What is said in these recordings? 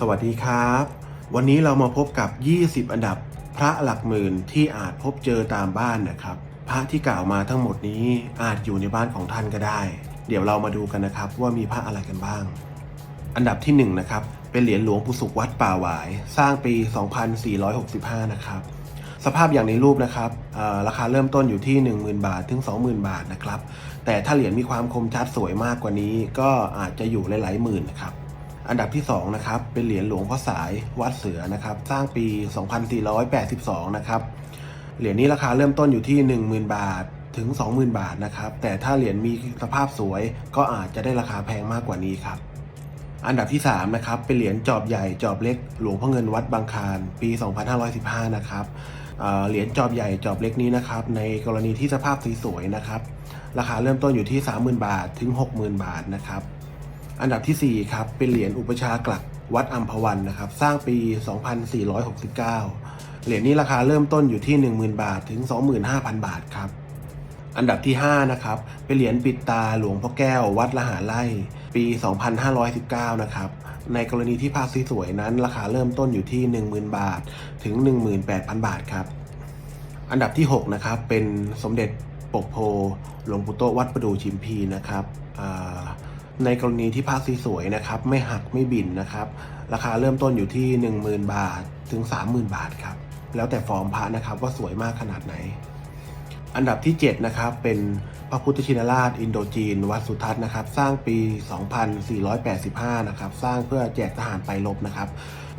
สวัสดีครับ วันนี้เรามาพบกับ 20 อันดับพระหลักหมื่นที่อาจพบเจอตามบ้านนะครับ พระที่กล่าวมาทั้งหมดนี้อาจอยู่ในบ้านของท่านก็ได้ เดี๋ยวเรามาดูกันนะครับว่ามีพระอะไรกันบ้าง อันดับที่1นะครับเป็นเหรียญหลวงปู่สุขวัดป่าหวาย สร้างปี 2465 นะครับ สภาพอย่างในรูปนะครับราคาเริ่มต้นอยู่ที่ 10,000 บาทถึง 20,000 บาทนะครับแต่ถ้าเหรียญมีความคมชัดสวยมากกว่านี้ ก็อาจจะอยู่หลายๆหมื่นนะครับ อันดับที่ 2 นะครับ เป็นเหรียญหลวงพ่อสายวัดเสือนะครับ สร้างปี 2482 นะครับ เหรียญนี้ราคาเริ่มต้นอยู่ที่ 10,000 บาทถึง 20,000 บาทนะครับ แต่ถ้าเหรียญมีสภาพสวยก็อาจจะได้ราคาแพงมากกว่านี้ครับ อันดับที่ 3 นะครับ เป็นเหรียญจอบใหญ่จอบเล็กหลวงพ่อเงินวัดบางคารปี 2515 นะครับเเหรียญจอบใหญ่จอบเล็กนี้นะครับ ในกรณีที่สภาพสวยๆนะครับ ราคาเริ่มต้นอยู่ที่ 30,000 บาทถึง 60,000 บาทนะครับ อันดับทีสี่ 4 ครับ เป็นเหรียญอุปชากลักวัดอัมพวันนะครับ สร้างปี 2469 เหรียญนี้ราคาเริ่มต้นอยู่ที่ 10,000 บาทถึง 25,000 บาทครับ อันดับที่ 5 นะครับ เป็นเหรียญปิดตาหลวงพ่อแก้ววัดละหาไร่ปี 2519 นะครับ ในกรณีที่ภาพสวยๆนั้น ราคาเริ่มต้นอยู่ที่ 10,000 บาทถึง 18,000 บาทครับ อันดับที่ 6 นะครับ เป็นสมเด็จปกโพหลวงปู่โตวัดประดูชิมพีนะครับอ่า ในกรณีที่ภาพสวยๆนะครับ ไม่หักไม่บินนะครับ ราคาเริ่มต้นอยู่ที่ 10,000 บาทถึง 30,000 บาทครับ แล้วแต่ฟอร์มพระนะครับว่าสวยมากขนาดไหน อันดับที่ 7 นะครับ เป็นพระพุทธชินราชอินโดจีน วัดสุทัศน์นะครับ สร้างปี 2485 นะครับ สร้างเพื่อแจกทหารไปรบนะครับ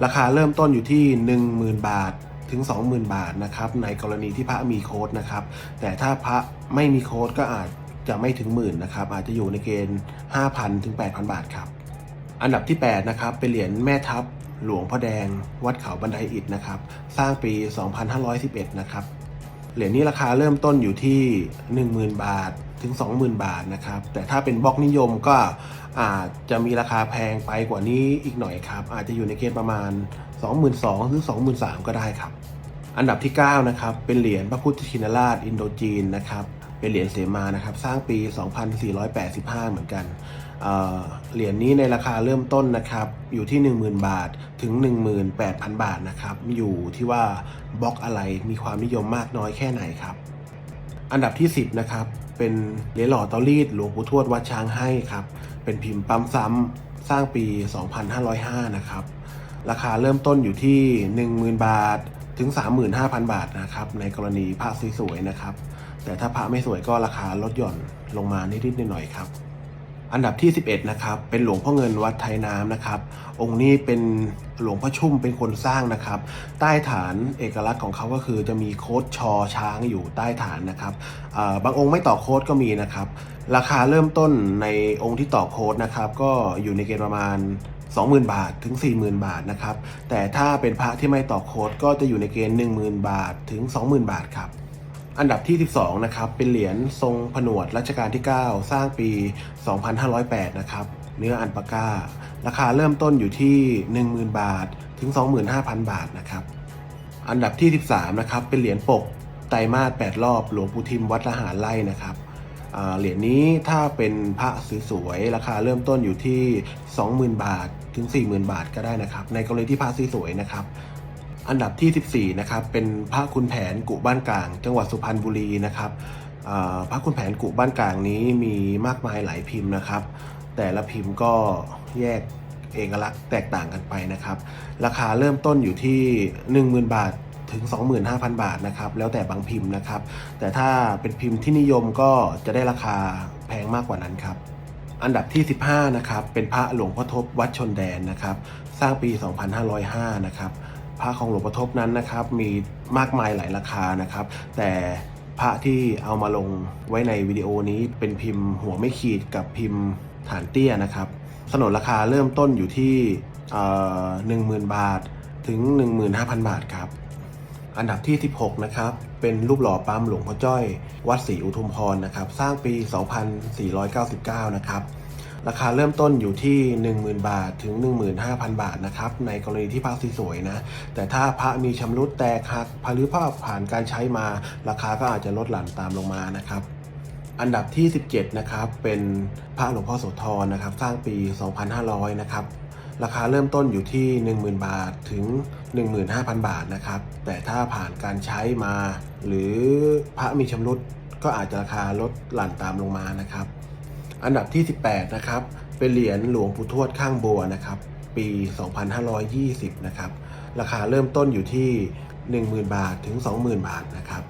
ราคาเริ่มต้นอยู่ที่ 10,000 บาทถึง 20,000 บาทนะครับ ในกรณีที่พระมีโค้ดนะครับ แต่ถ้าพระไม่มีโค้ดก็อาจ จะไม่ถึงหมื่นนะครับอาจจะอยู่ในเกณฑ์ 5,000 ถึง 8,000 บาทครับ อันดับที่ 8 นะครับ เป็นเหรียญแม่ทัพหลวงพ่อแดง วัดเขาบันไดอิฐนะครับ สร้างปี 2511 นะครับ เหรียญนี้ราคาเริ่มต้นอยู่ที่ 10,000 บาทถึง 20,000 บาทนะครับ แต่ถ้าเป็นบล็อกนิยมก็อาจจะมีราคาแพงไปกว่านี้อีกหน่อยครับ อาจจะอยู่ในเกณฑ์ประมาณ 22,000หรือ23,000 ก็ได้ครับ อันดับที่ 9 นะครับ เป็นเหรียญพระพุทธชินราชอินโดจีนนะครับ เป็นเหรียญเสมานะครับ สร้างปี 2485 เหมือนกันเเหรียญนี้ในราคาเริ่มต้นนะครับ อยู่ที่ 10,000 บาทถึง 18,000 บาทนะครับ อยู่ที่ว่าบล็อกอะไรมีความนิยมมากน้อยแค่ไหนครับ อันดับที่ 10 นะครับ เป็นเหรียญหล่อเตารีดหลวงปู่ทวดวัดช้างให้ครับ เป็นพิมพ์ปั๊มซ้ำสร้างปี 2505 นะครับ ราคาเริ่มต้นอยู่ที่ 10,000 บาทถึง 35,000 บาทนะครับ ในกรณีพระสวยๆนะครับ แต่ถ้าพระไม่สวยก็ราคาลดหย่อนลงมานิดๆหน่อยๆครับ อันดับที่ 11 นะครับ เป็นหลวงพ่อเงินวัดไทยน้ำนะครับ องค์นี้เป็นหลวงพ่อชุ่มเป็นคนสร้างนะครับ ใต้ฐานเอกลักษณ์ของเขาก็คือจะมีโคดชอช้างอยู่ใต้ฐานนะครับบางองค์ไม่ต่อโคดก็มีนะครับ ราคาเริ่มต้นในองค์ที่ต่อโคดนะครับ ก็อยู่ในเกณฑ์ประมาณ20,000 บาทถึง 40,000 บาทนะครับ แต่ถ้าเป็นพระที่ไม่ต่อโค้ดก็จะอยู่ในเกณฑ์ 10,000 บาทถึง 20,000 บาทครับ อันดับที่ 12 นะครับ เป็นเหรียญทรงผนวดรัชกาลที่ 9 สร้างปี 2508 นะครับ เนื้ออันปาก้า ราคาเริ่มต้นอยู่ที่ 10,000 บาท ถึง 25,000 บาทนะครับ อันดับที่ 13 นะครับ เป็นเหรียญปกไตรมาส8รอบ หลวงปู่ทิมวัดละหารไร่นะครับเหรียญนี้ถ้าเป็นพระสวยๆราคาเริ่มต้นอยู่ที่ 20,000 บาท ถึง 40,000 บาทก็ได้นะครับ ในกรณีที่พระสวยๆนะครับ อันดับที่ 14 นะครับ เป็นพระคุณแผนกุบ้านกลาง จังหวัดสุพรรณบุรีนะครับพระคุณแผนกุบ้านกลางนี้มีมากมายหลายพิมพ์นะครับ แต่ละพิมพ์ก็แยกเอกลักษณ์แตกต่างกันไปนะครับ ราคาเริ่มต้นอยู่ที่ 10,000 บาทถึง 25,000 บาทนะครับ แล้วแต่บางพิมพ์นะครับ แต่ถ้าเป็นพิมพ์ที่นิยมก็จะได้ราคาแพงมากกว่านั้นครับอันดับที่ 15 นะครับ เป็นพระหลวงพ่อทบวัดชนแดนนะครับ สร้างปี 2505 นะครับ พระของหลวงพ่อทบนั้นนะครับ มีมากมายหลายราคานะครับ แต่พระที่เอามาลงไว้ในวิดีโอนี้เป็นพิมพ์หัวไม่ขีดกับพิมพ์ฐานเตี้ยนะครับสนนราคาเริ่มต้นอยู่ที่หนึ่งหมื่นบาทถึง 15,000 บาทครับ อันดับที่ 16 นะครับ เป็นรูปหล่อปั๊มหลวงพ่อจ้อย วัดศรีอุทุมพรนะครับ สร้างปี 2499 นะครับ ราคาเริ่มต้นอยู่ที่ 10,000 บาทถึง 15,000 บาทนะครับในกรณีที่พระสวยๆนะ แต่ถ้าพระมีชำรุดแตกหักหรือพระผ่านการใช้มา ราคาก็อาจจะลดหลั่นตามลงมานะครับอันดับที่ 17 นะครับ เป็นพระหลวงพ่อโสธรนะครับ สร้างปี 2500 นะครับ ราคาเริ่มต้นอยู่ที่ 10,000 บาทถึง 15,000 บาทนะครับ แต่ถ้าผ่านการใช้มา หรือพระมีชำรุดก็อาจจะราคาลดหลั่นตามลงมานะครับ อันดับที่ 18 นะครับ เป็นเหรียญหลวงปู่ทวดข้างบัวนะครับ ปี 2520 นะครับ ราคาเริ่มต้นอยู่ที่ 10,000 บาทถึง 20,000 บาทนะครับ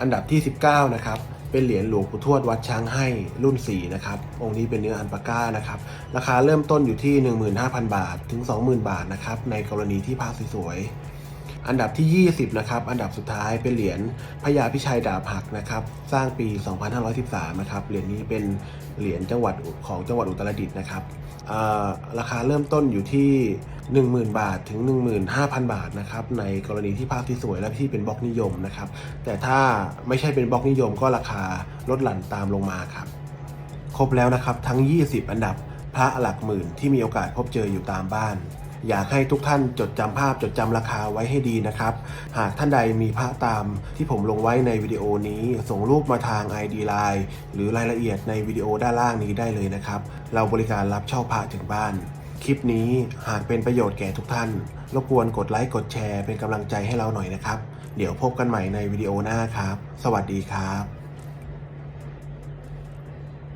อันดับที่ 19 นะครับ เป็นเหรียญหลวงปู่ทวดวัดช้างให้รุ่น 4 นะครับ องค์นี้เป็นเนื้ออันปาก้านะครับ ราคาเริ่มต้นอยู่ที่ 15,000 บาทถึง 20,000 บาทนะครับ ในกรณีที่ภาพสวยๆ อันดับที่ 20 นะครับ อันดับสุดท้ายเป็นเหรียญพญาพิชัยดาบหักนะครับ สร้างปี 2513 นะครับ เหรียญนี้เป็นเหรียญจังหวัดของจังหวัดอุตรดิตถ์นะครับ ราคาเริ่มต้นอยู่ที่ 10,000 บาทถึง 15,000 บาทนะครับ ในกรณีที่ภาพที่สวยและที่เป็นบล็อกนิยมนะครับ แต่ถ้าไม่ใช่เป็นบล็อกนิยมก็ราคาลดหลั่นตามลงมาครับ ครบแล้วนะครับทั้ง 20 อันดับพระหลักหมื่นที่มีโอกาสพบเจออยู่ตามบ้าน อยากให้ทุกท่านจดจำภาพจดจำราคาไว้ให้ดีนะครับ หากท่านใดมีพระตามที่ผมลงไว้ในวิดีโอนี้ ส่งรูปมาทาง ID Line หรือรายละเอียดในวิดีโอด้านล่างนี้ได้เลยนะครับ เราบริการรับเช่าพระถึงบ้าน คลิปนี้หากเป็นประโยชน์แก่ทุกท่าน รบกวนกดไลค์กดแชร์เป็นกำลังใจให้เราหน่อยนะครับ เดี๋ยวพบกันใหม่ในวิดีโอหน้าครับ สวัสดีครับ